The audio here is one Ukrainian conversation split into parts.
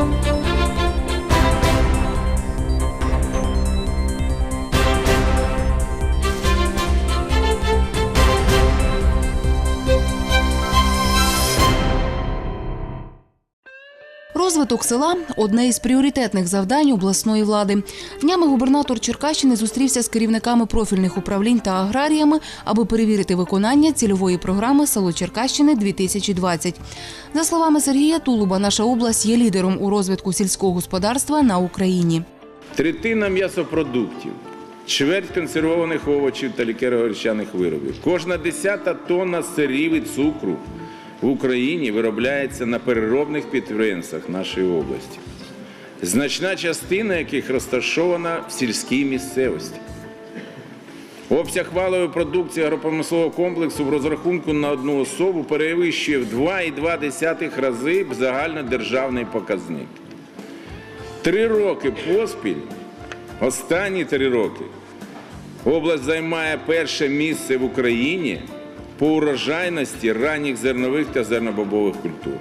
thank you Розвиток села одне із пріоритетних завдань обласної влади. Днями губернатор Черкащини зустрівся з керівниками профільних управлінь та аграріями, аби перевірити виконання цільової програми Село Черкащини 2020 За словами Сергія Тулуба, наша область є лідером у розвитку сільського господарства на Україні. Третина м'ясопродуктів, чверть консервованих овочів та лікеро-горчаних виробів. Кожна десята тонна сирів і цукру в Україні виробляється на переробних підприємствах нашої області, значна частина яких розташована в сільській місцевості. Обсяг валової продукції агропромислового комплексу в розрахунку на одну особу перевищує в 2,2 рази загальнодержавний показник. Три роки поспіль, останні три роки, область займає перше місце в Україні по урожайності ранніх зернових та зернобобових культур.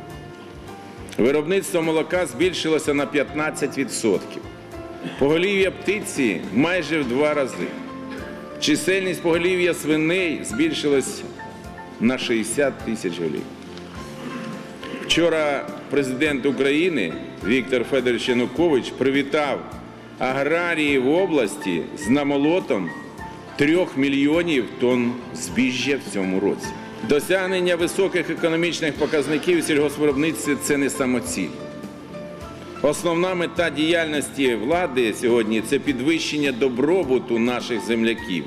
Виробництво молока збільшилося на 15%. Поголів'я птиці майже в два рази. Чисельність поголів'я свиней збільшилась на 60 тисяч голів. Вчора президент України Віктор Федорович Янукович привітав аграріїв області з намолотом трьох мільйонів тонн збіжжя в цьому році. Досягнення високих економічних показників сільгоспвиробництві – це не самоціль. Основна мета діяльності влади сьогодні це підвищення добробуту наших земляків.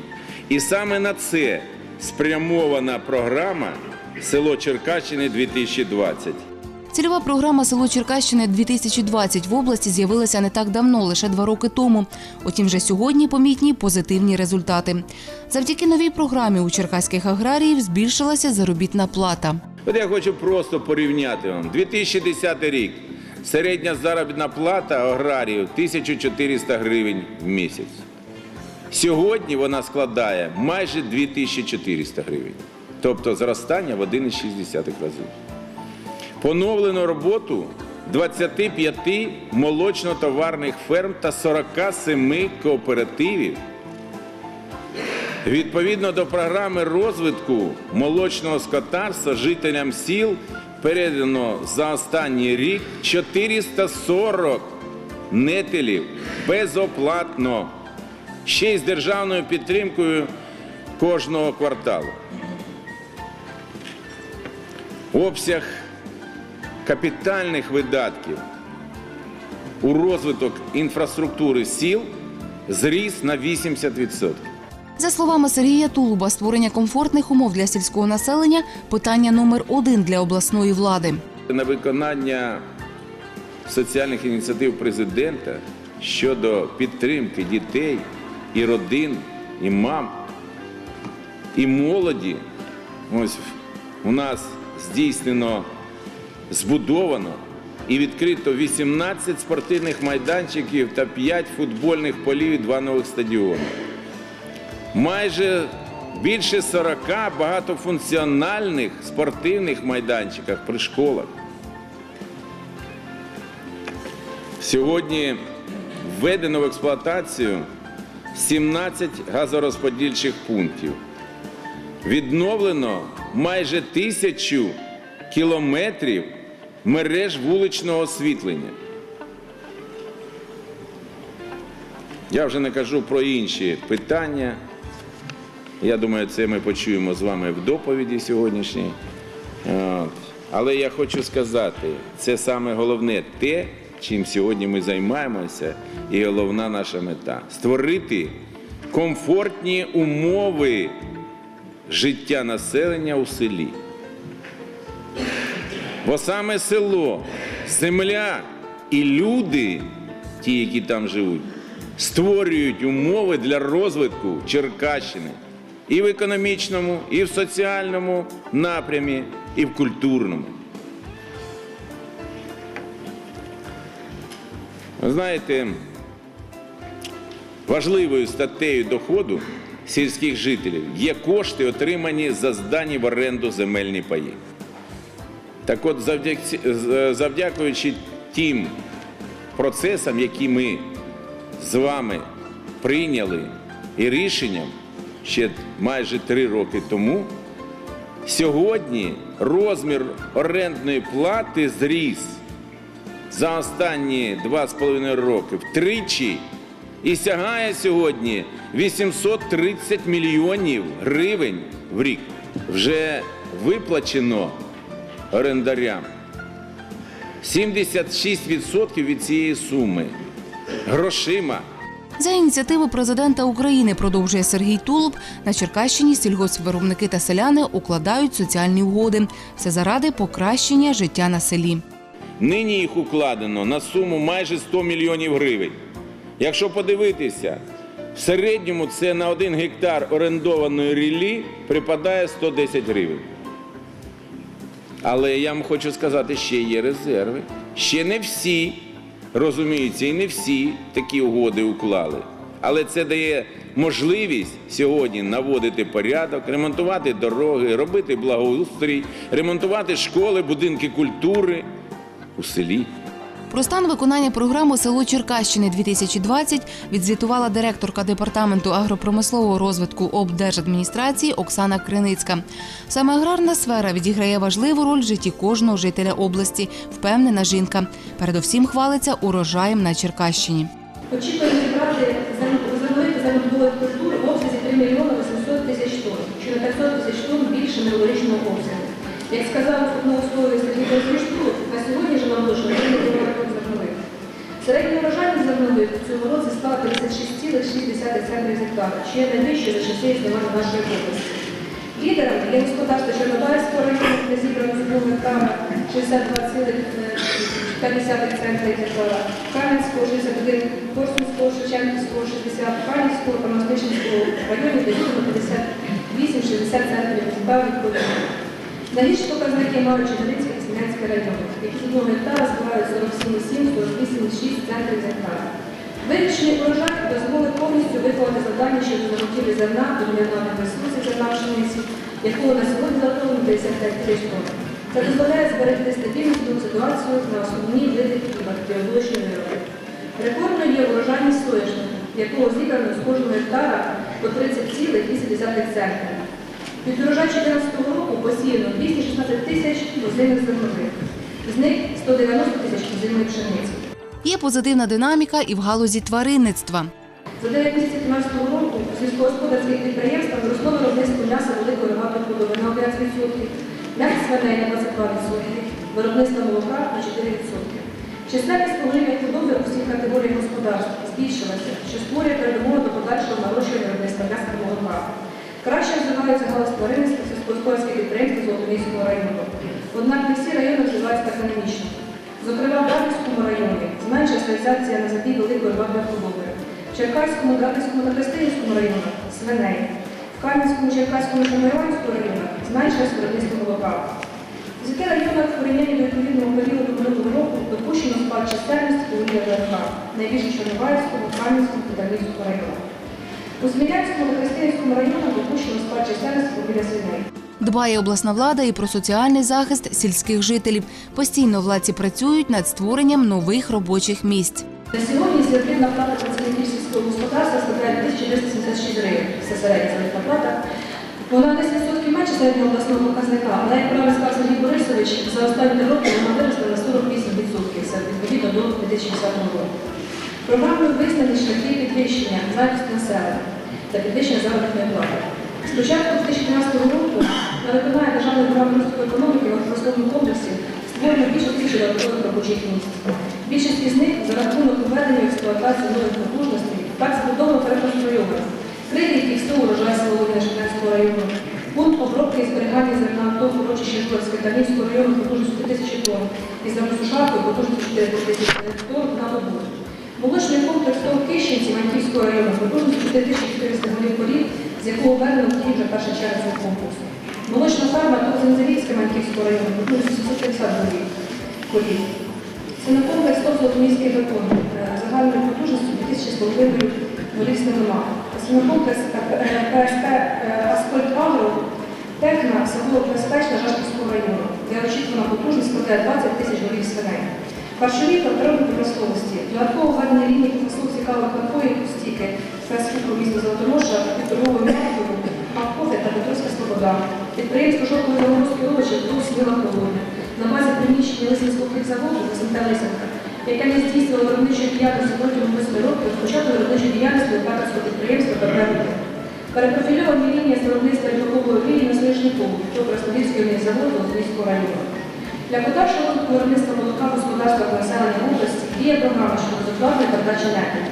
І саме на це спрямована програма Село Черкащини 2020. Цільова програма Село Черкащини 2020 в області з'явилася не так давно, лише два роки тому. Утім, вже сьогодні помітні позитивні результати. Завдяки новій програмі у черкаських аграріїв збільшилася заробітна плата. От я хочу просто порівняти вам. 2010 рік. Середня заробітна плата аграріїв 1400 гривень в місяць. Сьогодні вона складає майже 2400 гривень. Тобто зростання в 1,6 разів. Поновлено роботу 25 молочно-товарних ферм та 47 кооперативів. Відповідно до програми розвитку молочного скотарства жителям сіл передано за останній рік 440 нетелів безоплатно, ще й з державною підтримкою кожного кварталу. Обсяг капітальних видатків у розвиток інфраструктури сіл зріс на 80%. За словами Сергія Тулуба, створення комфортних умов для сільського населення питання номер один для обласної влади. На виконання соціальних ініціатив президента щодо підтримки дітей і родин, і мам, і молоді. Ось у нас здійснено, збудовано і відкрито 18 спортивних майданчиків та 5 футбольних полів і 2 нових стадіони. Майже більше 40 багатофункціональних спортивних майданчиках при школах. Сьогодні введено в експлуатацію 17 газорозподільчих пунктів. Відновлено майже тисячу кілометрів мереж вуличного освітлення. Я вже не кажу про інші питання. Я думаю, це ми почуємо з вами в доповіді сьогоднішній. Але я хочу сказати, це саме головне те, чим сьогодні ми займаємося, і головна наша мета створити комфортні умови життя населення у селі. Бо саме село, земля і люди, ті, які там живуть, створюють умови для розвитку Черкащини і в економічному, і в соціальному напрямі, і в культурному. Ви знаєте, важливою статтею доходу сільських жителів є кошти, отримані за здані в оренду земельні паї. Так от, завдякуючи тим процесам, які ми з вами прийняли, і рішенням ще майже три роки тому, сьогодні розмір орендної плати зріс за останні два з половиною роки втричі і сягає сьогодні 830 мільйонів гривень в рік. Вже виплачено орендарям 76% від цієї суми грошима. За ініціативи президента України продовжує Сергій Тулуб. На Черкащині сільгоспвиробники та селяни укладають соціальні угоди. Все заради покращення життя на селі. Нині їх укладено на суму майже 100 мільйонів гривень. Якщо подивитися, в середньому це на один гектар орендованої ріллі припадає 110 гривень. Але я вам хочу сказати, ще є резерви. Ще не всі розуміються, і не всі такі угоди уклали. Але це дає можливість сьогодні наводити порядок, ремонтувати дороги, робити благоустрій, ремонтувати школи, будинки культури у селі. Про стан виконання програми село Черкащини 2020 відзвітувала директорка департаменту агропромислового розвитку облдержадміністрації Оксана Криницька. Саме аграрна сфера відіграє важливу роль в житті кожного жителя області, впевнена жінка. Передовсім хвалиться урожаєм на Черкащині. Очікуємо зібрати зерновити зернобудової культури в обсязі 3 мільйони 800 тисяч тонн, що на 500 тисяч тонн більше минулорічного обсягу. Як сказав одного слові Сергій Борисович на сьогодні ж наголошено 3 мільйони тонн зернових. Середня урожайність зернових у цьому році стала 36,6 центрів гектара, що є найвищою за часи існування нашої області. Лідером є господарство Чорнобайського району, де зібрано з одного гектара 62,5 центрів гектара, Кам'янського 61, Корсунського, Шевченківського 60, Канівського та Мостичинського районів, де зібрано 58-60 центрів гектара відповідно. Найгірші показники мають Чигиринський та Смілянський райони, які з одного гектара збирають 47,7-48,6 центрів гектара. Вирішений урожай дозволить повністю виконати завдання щодо заготівлі зерна до мільйонних ресурсів зерна пшениці, якого на сьогодні заготовлено 55 тисяч тонн. Це дозволяє зберегти стабільну ситуацію на основні види біологічні вироби. Рекордною є урожайність соняшника, якого зібрано з кожного гектара по 30,8 центнера. Від урожаю 2014 року посіяно 216 тисяч озимих зернових, з них 190 тисяч озимої пшениці. Є позитивна динаміка і в галузі тваринництва. За 9 місяців 2015 року у сільськогосподарських підприємствах зросло виробництво м'яса великої рогатої худоби на 11%, м'яса свиней на 22%, виробництво молока на 4%. Численність поголів'я худоби у всіх категоріях господарств збільшилася, що створює передумови до подальшого нарощування виробництва м'яса молока. Краще розвиваються галузь тваринництва сільськогосподарських підприємств Золотоніського району. Однак не всі райони розвиваються економічно. Зокрема, в Дарницькому районі зменшилась реалізація на забій великої рваної худоби. В Черкаському, Дарницькому та Христинському районах свиней. В Кам'янському, Черкаському та районах зменшилось виробництво молока. В 10 районах в порівнянні до відповідного періоду минулого року допущено спад чисельності повиння ВРК, найбільше Чорнобайському, Кам'янському та Дарницькому районах. У Смілянському та Христинському районах допущено спад чисельності повиння свиней. Дбає обласна влада і про соціальний захист сільських жителів. Постійно владці працюють над створенням нових робочих місць. На сьогодні заробітна плата працівників сільського господарства складає 1276 гривень. Це середня заробітна плата. Вона 10% менше середнього обласного показника, але, як правильно сказав Сергій Борисович, за останні роки вона виросла на 48%, це відповідно до 2010 року. Програмою визнані шляхи підвищення захисту населення та підвищення заробітної плати. З початку 2013 року на виконання державної програми розвитку економіки в промисловому комплексі створено більше тисячі додаткових робочих місць. Більшість із них за рахунок введення в експлуатацію нових потужностей так збудовано переконструйовано. Крити, яких 100 урожай Соловина Шевченського району, пункт обробки і зберігання зерна в тому урочищі Житомирського Кам'янського району потужністю 1000 тонн і замосушаркою потужністю 4 тисячі тонн на добу. Молочний комплекс ТОВ Кищенці Маньківського району потужністю 4400 голів корів, з якого введено в вже перша черга комплексу. Молочна фарма ТОВ Зензелівська Маньківського району потужністю 750 голів корів. Свинокомплекс ТОВ Золотоміський бетон е, загальною потужністю 2500 голів свинома. Свинокомплекс е, ПСП е, Аскольд Агро Техна село безпечна Жашківського району, де очікувана потужність складає 20 тисяч голів свиней. Харчові природні промисловості. Додатково введення лінії послуг цікавих напоїв стіки спецслужбу міста Золотоноша під торговою маркою Маккофе та Петровська Слобода. Підприємство шовкової загрузки овочів до Сіла Холодня на базі приміщення Лисинського заводу СМТ Лисенка, яке не здійснювало виробничої діяльності протягом 8 років, почати виробничої діяльності операторського підприємства ППР. Перепрофільовані лінії з виробництва львової олії на Снежнику до Краснодільського заводу Львівського району. Для подальшого виробництва молока господарства та населення області діє програма щодо безоплатної передачі енергії.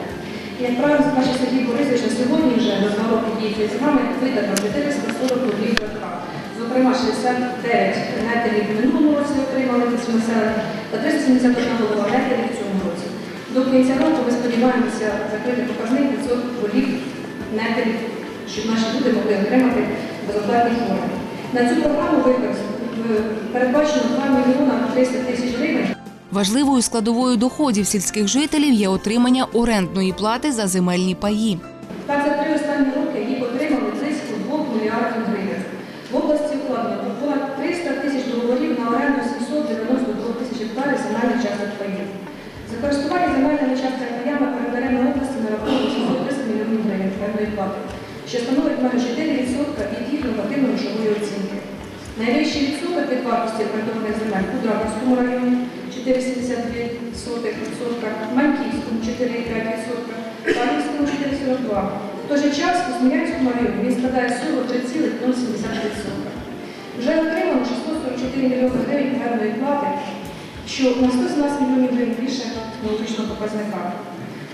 І як правильно зазначив Сергій Борисович, на сьогодні вже на два роки діючої програми видано 440 рублів ПК. Зокрема, 69 метрів в минулому році отримали населення та 371 голова метрів в цьому році. До кінця року ми сподіваємося закрити показник 500 голів метрів, щоб наші люди могли отримати безоплатні форми. На цю програму використано Е, передбачено 2 мільйона 300 тисяч гривень. Важливою складовою доходів сільських жителів є отримання орендної плати за земельні паї. 23 644 мільйони гривень орендної плати, що на 117 мільйонів гривень більше аналогічного показника.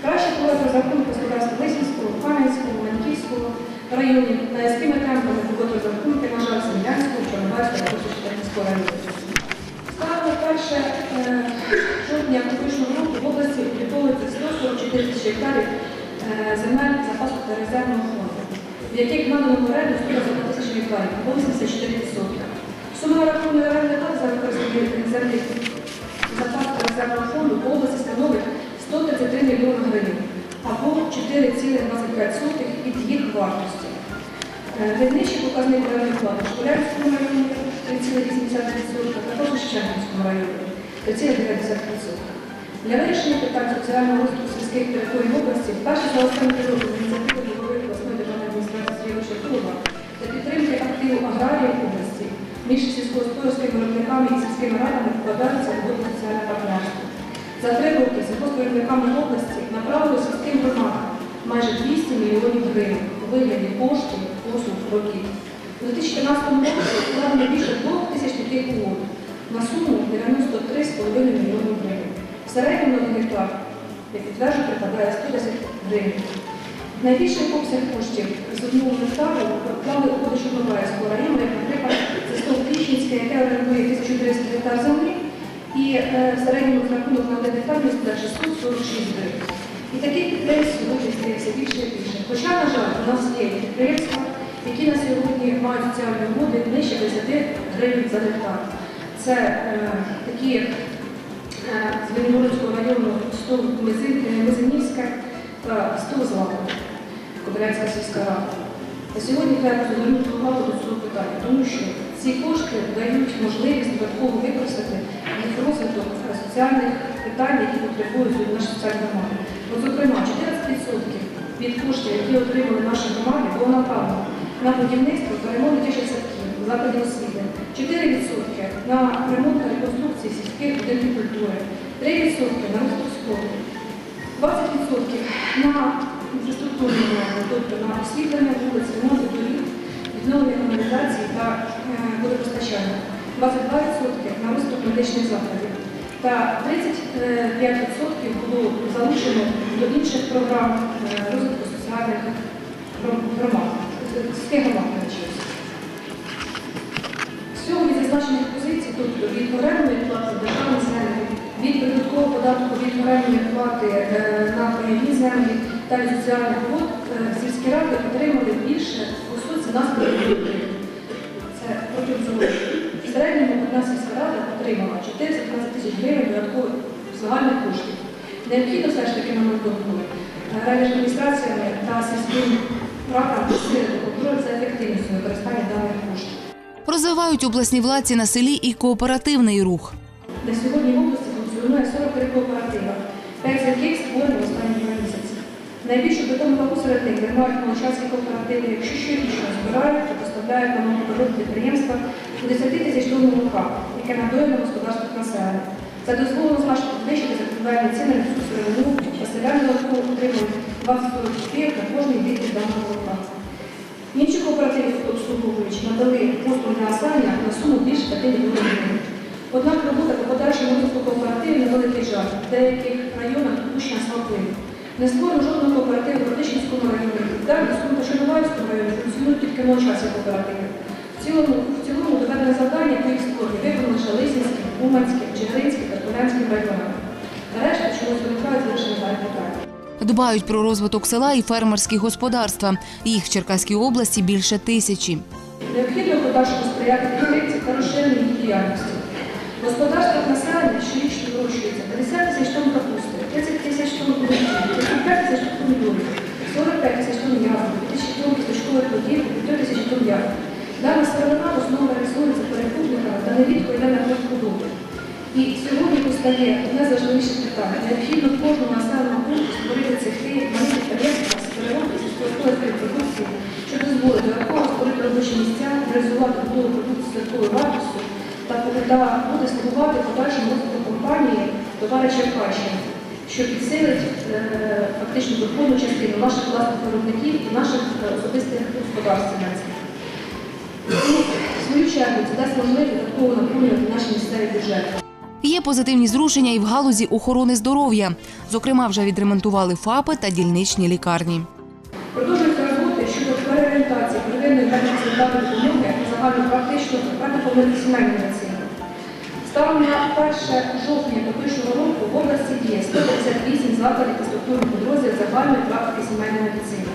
Краще проводити розрахунок господарства Лисінського, Кам'янського, Маньківського районів та якими темпами проводити розрахунки, на жаль, Смілянського, Чорнобайського та Костянтинського району. Станом 1 е, жовтня поточного року в області обліковується 144 тисячі гектарів е, земель запасу та резервного фонду, в яких в оренду 120 тисяч гектарів, або 84%. Сума нарахованої орендної плати за використання землі запасу резервного фонду по області становить 133 мільйони гривень, або 4,25 від їх вартості. Е, Найнижчий показник орендної плати в Школярському районі 3,80%, також Щербинському районі 3,90%. Для вирішення питань соціального розвитку сільських територій в області вперше за останні роки між сільськогосподарськими виробниками і сільськими радами вкладаються угоди соціальне партнерство. За три роки сільськогосподарськими області направили сільським громадам майже 200 мільйонів гривень у вигляді коштів, послуг, робіт. У 2014 році укладено більше 2 тисяч таких угод на суму 93,5 мільйонів гривень. В середньому на гектар, як підтверджую, припадає 110 гривень. Найбільший обсяг коштів з одного гектару вклали угоди Чорнобайського району, як, наприклад, Стовтичницьке, яке орендує 1300 гектар землі, і е, в середньому рахунок на один гектар складає 646 гривень. І таких підприємств сьогодні стає все більше і більше. Хоча, на жаль, у нас є підприємства, які на сьогодні мають соціальні угоди нижче 10 гривень за гектар. Це е, такі е, з Вінницького району 100 е, Мизинівська та 100 Злата, Кобилянська сільська рада. На сьогодні треба звернути увагу до цього питання, тому що ці кошти дають можливість додатково використати їх розвиток соціальних питань, які потребують наші соціальні громади. Зокрема, 14% від коштів, які отримали наші громади, було направлено на будівництво та ремонт дитячих садків, закладів освіти, 4% на ремонт та реконструкції сільських будинків культури, 3% на розвиток спорту, 20% на інфраструктурні тобто на освітлення вулиць, ремонт доріг, відновлення каналізації та водопостачання, 22% на розвиток медичних закладів. Та 35% було залучено до інших програм е, розвитку соціальних гром- громад, сільських громад навчилися. Всього від зазначених позицій, тобто від орендної плати державної землі, від прибуткового податку від орендної плати е, на пайові землі та від соціальних е, сільські ради отримали більше 217 мільйонів одна сільська рада отримала 420 тисяч гривень додаткових загальних коштів. Необхідно все ж таки, на думку, райадміністраціями та сільським радам посилити контроль за ефективністю використання даних коштів. Розвивають обласні владці на селі і кооперативний рух. На сьогодні в області функціонує функціонує 43 кооператива, 5 з яких створені в останні два місяці. Найбільшу питому вагу серед них займають молочанські кооперативи, якщо щорічно збирають та поставляють на підприємства 10 тисяч тонн молока, яке надоє на населення. Це дозволило значно підвищити закупівельні ціни на цю сировину, а селяни додатково отримують 20 копійок на кожний літр даного молока. Інші кооперативи обслуговуючи надали послуги для населення на суму більше 5 мільйонів гривень. Однак робота по подальшому розвитку кооперативів на великий жаль. В деяких районах допущення слабких. Не створено жодного кооперативу в Родичинському районі. Далі в Скунто-Шанувальському районі функціонують тільки молочасі кооперативи. В цілому, в цілому доведене завдання по їх лише Лисинським, Уманським, Чигиринським та Полянським районам. Решта чомусь виникають лише на питання. Дбають про розвиток села і фермерські господарства. Їх в Черкаській області більше тисячі. Необхідно подальшому сприяти підтримці та розширенню їх діяльності. В господарствах населення щорічно вирощується 50 тисяч тонн капусти, 30 тисяч тонн буряків, 35 тисяч тонн помідорів, 45 тисяч тонн ягод, 2 тисячі тонн кісточкових плодів, 1 тисячі тонн ягод. Дана сировина в основному реалізується перекупниками та нерідко йде на продукти. І сьогодні постає одне з важливіших питань. Необхідно в кожному населеному пункті створити цехи, малі підприємства з сільськогосподарської продукції, що дозволить додатково створити робочі місця, реалізувати готову продукцію з такою вартістю та буде слугувати подальшому розвитку компанії товари Черкащини, що підсилить е, фактично доходну частину наших власних виробників і наших е, особистих господарств. В свою чергу, це дасть можливість додатково наповнювати наші місцеві бюджети. Є позитивні зрушення і в галузі охорони здоров'я. Зокрема, вже відремонтували ФАПи та дільничні лікарні. Продовжуються роботи щодо переорієнтації первинної медико-санітарної допомоги загально практично практико сімейної медицини. Станом на 1 жовтня поточного року в області діє 158 закладів та структурних підрозділів загальної практики сімейної медицини.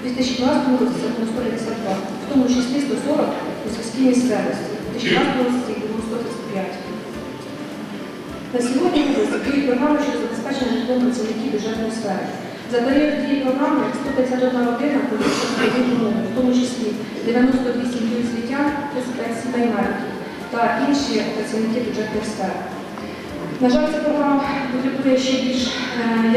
У 2012 році це 152, в тому числі 140 у сільській місцевості, у 2012 році їх 135. На сьогодні діють програми щодо забезпечення житлом працівників бюджетної сфери. За період дії програми 151 родина свої умови, в тому числі 98 сім'ї освітян, 35 сімей та інші працівники бюджетних сфер. На жаль, ця програма потребує ще більш е,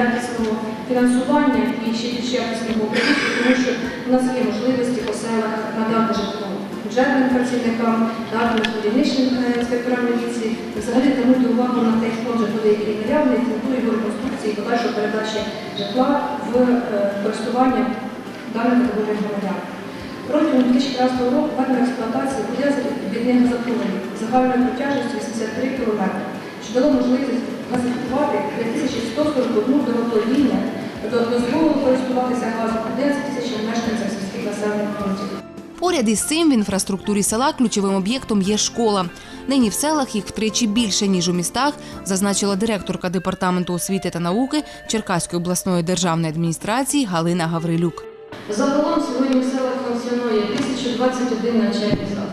якісного фінансування і ще більш якісного управління, тому що у нас є можливості по селах надати житло бюджетним працівникам, надати будівничним е, інспекторам міліції, взагалі звернути увагу на той фонд житловий, який наявний, з його реконструкції подальшої передачі житла в е, користування даної категорії громадян. Протягом 2013 року введена експлуатація буде відбідних газопроводів загальною протяжністю 83 км, дало можливість газифікувати 2141 дороговління, дозволило користуватися газом 11 тисяч мешканців сільських населених пунктів. Поряд із цим в інфраструктурі села ключовим об'єктом є школа. Нині в селах їх втричі більше ніж у містах, зазначила директорка департаменту освіти та науки Черкаської обласної державної адміністрації Галина Гаврилюк. Загалом сьогодні в селах функціонує 1021 навчальний заклад,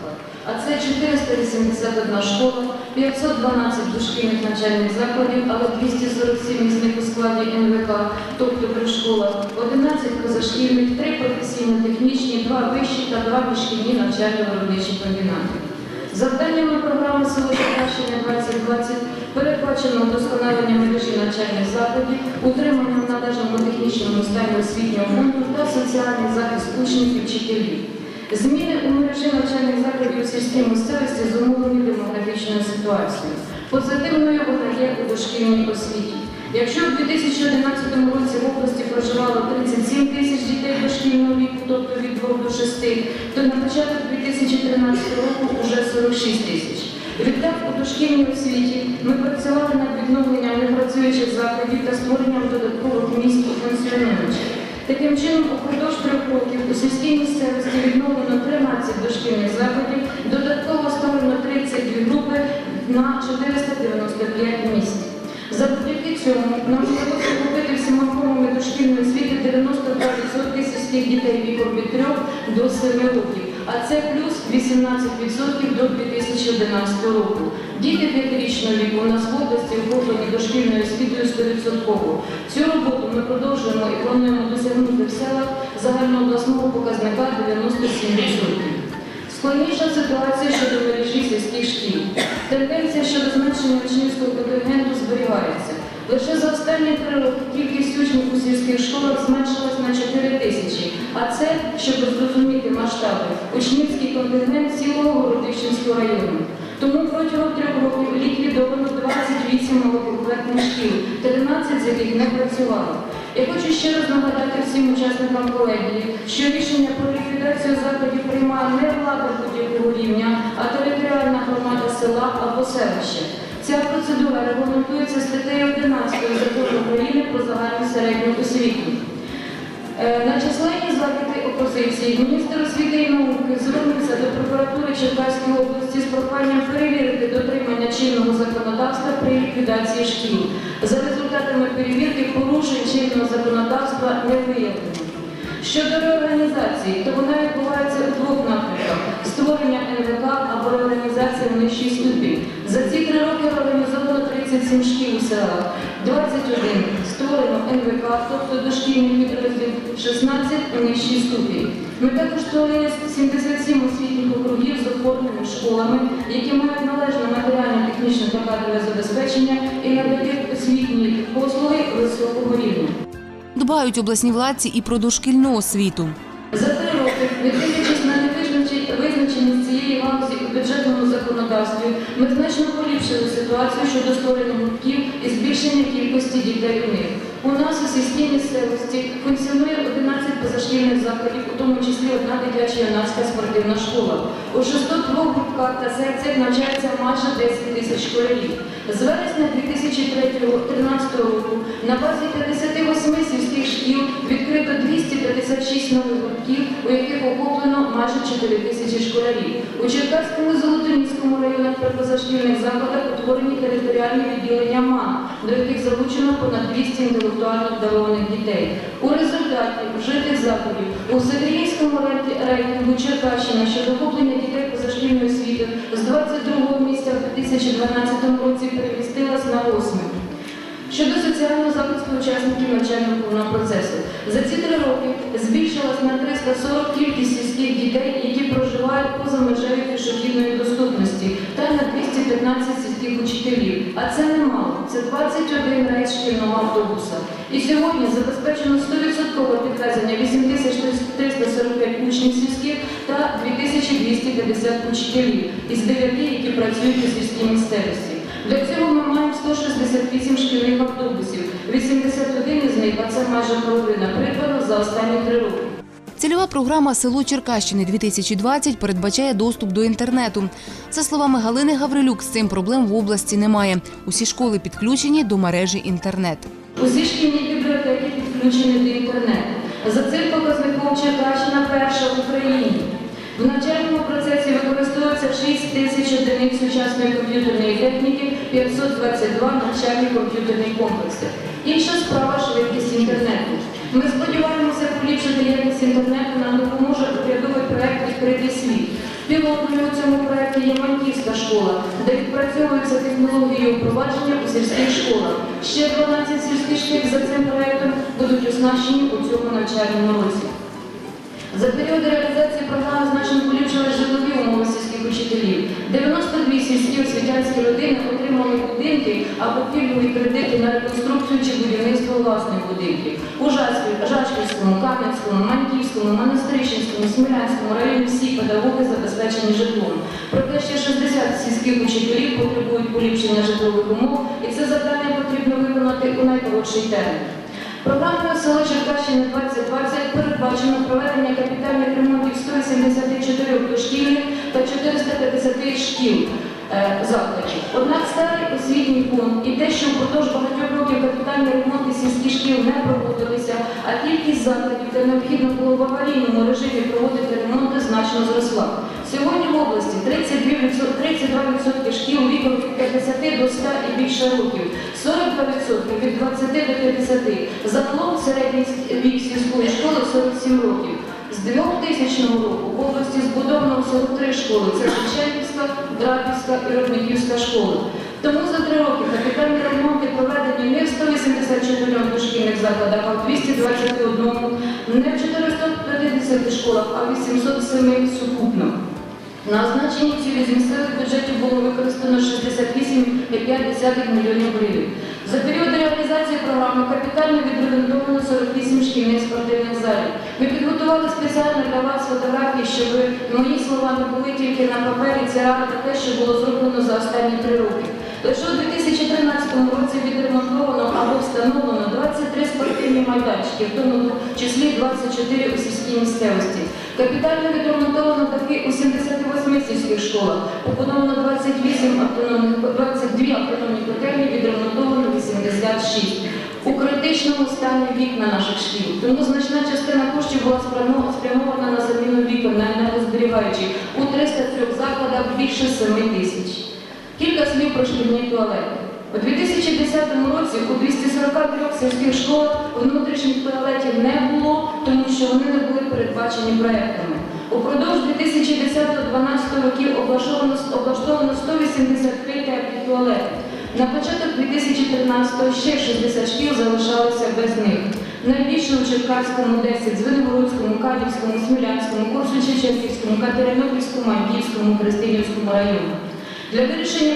а це 481 школа, 512 дошкільних навчальних закладів, але 247 із них у складі НВК, тобто при школах, 11 позашкільних, 3 професійно-технічні, 2 вищі та 2 дошкільні навчально-виробничі комбінати. Завданнями програми «Село Черкащина 2020» передбачено вдосконалення мережі навчальних закладів, утримання в належному технічному стані освітнього фонду та соціальний захист учнів і вчителів. Зміни у мережі навчальних закладів сільській місцевості зумовлені демографічною ситуацією. Позитивною вона є у дошкільній освіті. Якщо в 2011 році в області проживало 37 тисяч дітей дошкільного віку, тобто від 2 до 6, то на початок 2013 року вже 46 тисяч. Відтак у дошкільній освіті ми працювали над відновленням непрацюючих закладів та створенням додаткових місць у функціонуючих. Таким чином, упродовж трьох років у сільській місцевості відновлено 13 дошкільних закладів, додатково створено 32 групи на 495 місць. Завдяки цьому нам вдалося купити всіма формами дошкільної освіти 92% сільських дітей віком від 3 до 7 років, а це плюс 18% до 2011 року. Діти п'ятирічного віку у нас в області охоплені дошкільною освітою 100%. Цю роботу ми продовжуємо і плануємо досягнути в селах загальнообласного показника 97%. Складніша ситуація щодо мережі сільських шкіл. Тенденція щодо зменшення учнівського контингенту зберігається. Лише за останні три роки кількість учнів у сільських школах зменшилась на 4 тисячі. А це, щоб зрозуміти масштаби, учнівський контингент цілого Городищенського району. Тому протягом трьох років ліквідовано 28 малокомплектних шкіл, 13 з яких не працювало. Я хочу ще раз нагадати всім учасникам колегії, що рішення про ліквідацію закладів приймає не влада будь-якого рівня, а територіальна громада села або селища. Ця процедура регламентується статтею 11 закону України про загальну середню освіту. Е, На численні запити опозиції міністр освіти і науки звернувся до прокуратури Черкаської області з проханням перевірити дотримання чинного законодавства при ліквідації шкіл. За результатами перевірки порушень чинного законодавства не виявлено. Щодо реорганізації, то вона відбувається у двох напрямках: створення НВК або реорганізація в нижчий ступінь. За ці три роки реорганізовано 37 шкіл у селах, 21 створено НВК, тобто дошкільний підрозділ, 16 нижчий ступінь. Ми також створили 77 освітніх округів з оформленими школами, які мають належне матеріально-технічне та кадрове забезпечення і надають освітні послуги високого рівня. Дбають обласні владці і про дошкільну освіту. За три роки, не законодавстві, ми значно поліпшили ситуацію щодо створення гуртків і збільшення кількості дітей у них. У нас у сільській місцевості функціонує 11 позашкільних закладів, у тому числі одна дитяча юнацька спортивна школа. У 602 гуртках та секціях навчається майже 10 тисяч школярів. З вересня 2013 року на базі 58 сільських шкіл відкрито 256 нових гуртків, у яких охоплено майже 4 тисячі школярів. У Черкаському і Золотоніському районах при позашкільних закладах утворені територіальні відділення МАН, до яких залучено понад 200 інтелектуально обдарованих дітей. У результаті вжитих заходів у Северійському рейтингу Черкащина щодо охоплення дітей позашкільної освіти з 22 місця в 2012 році перемістилась на 8. Щодо соціального захисту учасників навчально-виховного процесу, за ці три роки збільшилась на 340 кількість сільських дітей, які проживають поза межею пішохідної доступності, та на 215 сільських учителів. А це немало. Це 21 рейс шкільного автобуса. І сьогодні забезпечено 100% підвезення 8345 учнів сільських та 2250 учителів із 9, які працюють у сільській місцевості. Для цього ми маємо 168 шкільних автобусів, 81 із них, а це майже половина, придбано за останні три роки. Цільова програма Село Черкащини 2020 передбачає доступ до інтернету. За словами Галини Гаврилюк, з цим проблем в області немає. Усі школи підключені до мережі інтернет. Усі шкільні бібліотеки підключені до інтернету. За цим показником Черкащина перша в Україні. В навчальному процесі використовується 6 тисяч одиниць сучасної комп'ютерної техніки, 522 навчальні комп'ютерні комплекси. Інша справа швидкість інтернету. Ми сподіваємося поліпшити якість інтернету нам допоможе урядовий проект Відкритий світ. Пілотною у цьому проєкті є Манківська школа, де відпрацьовуються технології впровадження у сільських школах. Ще 12 сільських шкіл за цим проєктом будуть оснащені у цьому навчальному році. За період реалізації програми значно поліпшили житлові умови сільських учителів. 92 сільські освітянські родини отримали будинки або пільгові кредити на реконструкцію чи будівництво власних будинків. У Жашківському, Кам'янському, Маньківському, Монастирищенському, Смілянському районі всі педагоги забезпечені житлом. Проте ще 60 сільських учителів потребують поліпшення житлових умов, і це завдання потрібно виконати у найкоротший термін. Програмою село Черкащини 2020 передбачено проведення капітальних ремонтів 174 дошкільних та 450 шкіл закладів. Однак старий освітній фонд і те, що впродовж багатьох років капітальні ремонти сільських шкіл не проводилися, а кількість закладів, де необхідно було в аварійному режимі проводити ремонти, значно зросла. Сьогодні в області 32%, 32% шкіл віком від 50 до 100 і більше років, 42% від 20 до 50. Загалом середній вік сільської школи 47 років. З 2000 року в області збудовано всього три школи: це Шевченківська, Драбівська і Рудниківська школи. Тому за три роки капітальні ремонти проведені не в 184 дошкільних закладах, а в 221, не в 450 школах, а в 807 сукупно. На означені цілі з місцевих бюджетів було використано 68 3,5 мільйонів гривень. За період реалізації програми капітально відремонтовано 48 шкільних спортивних залів. Ми підготували спеціально для вас фотографії, щоб мої слова не були тільки на папері, це реально те, що було зроблено за останні три роки. Лише у 2013 році відремонтовано або встановлено 23 спортивні майданчики, в тому числі 24 у сільській місцевості. Капітально відремонтовано таки у 78 сільських школах, побудовано 28 автономних, 22 автономні котельні, відремонтовано 86. У критичному стані вікна наших шкіл. Тому значна частина коштів була спрямована на заміну вікон на енергозберігаючі у 303 закладах більше 7 тисяч. Кілька слів про шкільні туалети. У 2010 році у 243 сільських школах внутрішніх туалетів не було, тому що вони не були передбачені проектами. Упродовж 2010-2012 років облаштовано, облаштовано 183 теплі туалети. На початок 2013-го ще 60 шкіл залишалися без них. Найбільше у Черкаському 10, Звенигородському, Кадівському, Смілянському, Корсунь-Шевченківському, Катеринопільському, Антівському, Христинівському району. Для вирішення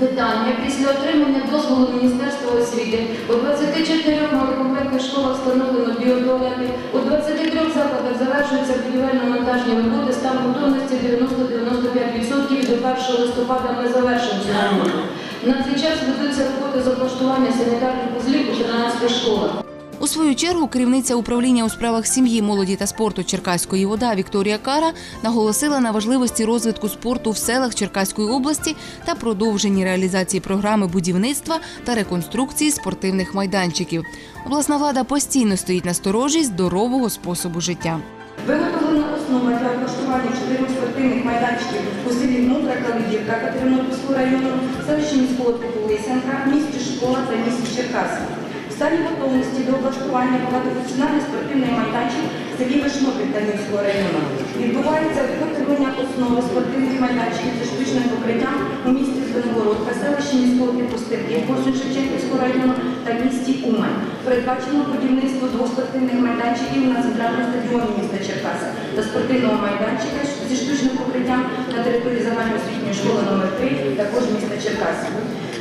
питання після отримання дозволу Міністерства освіти у 24 малокомплектних школах встановлено біотуалети, у 23 закладах завершуються будівельно-монтажні роботи, стан готовності 90-95% до 1 листопада ми завершимо цю роботу. На цей час ведуться роботи з облаштування санітарних вузлів у 13 школах. У свою чергу керівниця управління у справах сім'ї, молоді та спорту Черкаської ОДА Вікторія Кара наголосила на важливості розвитку спорту в селах Черкаської області та продовженні реалізації програми будівництва та реконструкції спортивних майданчиків. Обласна влада постійно стоїть на сторожі здорового способу життя. Виготовлена основа для облаштування чотирьох спортивних майданчиків у селі Мудра Калидівка Катеринопільського району, селищі міського типу Лисянка, місті Школа та місті Черкаси. В стані готовності до облаштування багатофункціональний спортивний майданчик в селі Вишнопіль Танівського району. Відбувається виготовлення основи спортивних майданчиків зі штучним покриттям у місті Звенигородка, селищі міського типу Степів, Корсунь-Шевченківського району та місті Умань. Передбачено будівництво двох спортивних майданчиків на центральному стадіоні міста Черкаса та спортивного майданчика зі штучним покриттям на території загальноосвітньої школи номер 3 також міста Черкаса.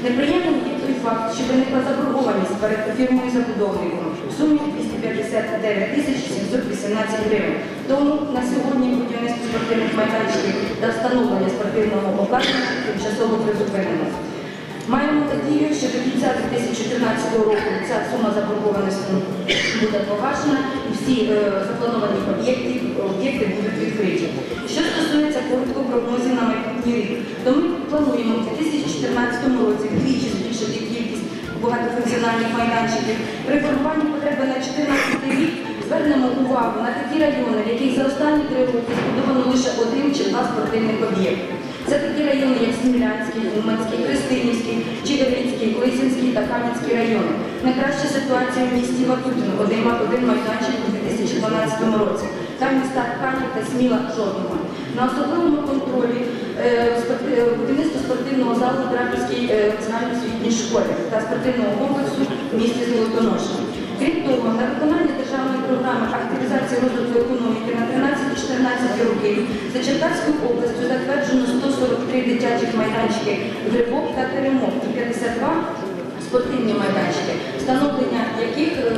Неприємним факт, що виникла заборгованість перед фірмою забудовником в сумі 259 тисяч 718 гривень. Тому на сьогодні будівництво спортивних майданчиків та встановлення спортивного обладнання тимчасово призупинено. Маємо надію, що до кінця 2014 року ця сума заборгованості буде погашена і всі е, заплановані об'єкти об'єкти будуть відкриті. Що стосується коротко прогнозів на майбутній рік, то ми плануємо в 2014 році вдвічі збільшити кількість багатофункціональних майданчиків. При формуванні потреби на 2014 рік звернемо увагу на такі райони, в яких за останні три роки збудовано лише один чи два спортивних об'єкти. Це такі райони, як Смілянський, Уманський, Христинівський, Чигиринський, Лисинський та Кам'янський райони. Найкраща ситуація в місті Ватутино, один майданчик у 2012 році. Там міста Канів та Сміла жодного. На особливому контролі е, е, будівництво спортивного залу в Драбівській е, національно-освітній школі та спортивного комплексу в місті Золотоноша. Крім того, на виконання державної програми активізації розвитку економіки на 13-14 років за Черкаською областю затверджено 143 дитячих майданчики грибок та теремок і 52 спортивні майданчики, встановлення яких е,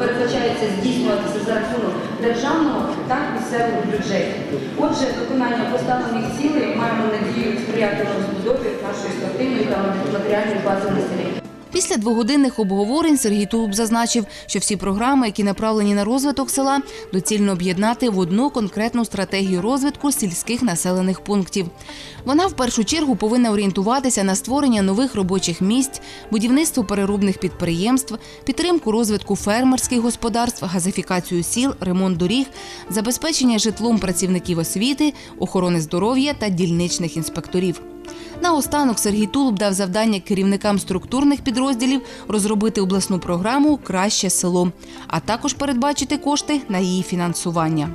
передбачається здійснюватися за рахунок державного та місцевого бюджетів. Отже, виконання поставлених цілей маємо надію сприяти розбудові нашої спортивної та матеріальної бази населення. Після двогодинних обговорень Сергій Тулуб зазначив, що всі програми, які направлені на розвиток села, доцільно об'єднати в одну конкретну стратегію розвитку сільських населених пунктів. Вона в першу чергу повинна орієнтуватися на створення нових робочих місць, будівництво переробних підприємств, підтримку розвитку фермерських господарств, газифікацію сіл, ремонт доріг, забезпечення житлом працівників освіти, охорони здоров'я та дільничних інспекторів. Наостанок Сергій Тулуб дав завдання керівникам структурних підрозділів розробити обласну програму Краще село, а також передбачити кошти на її фінансування.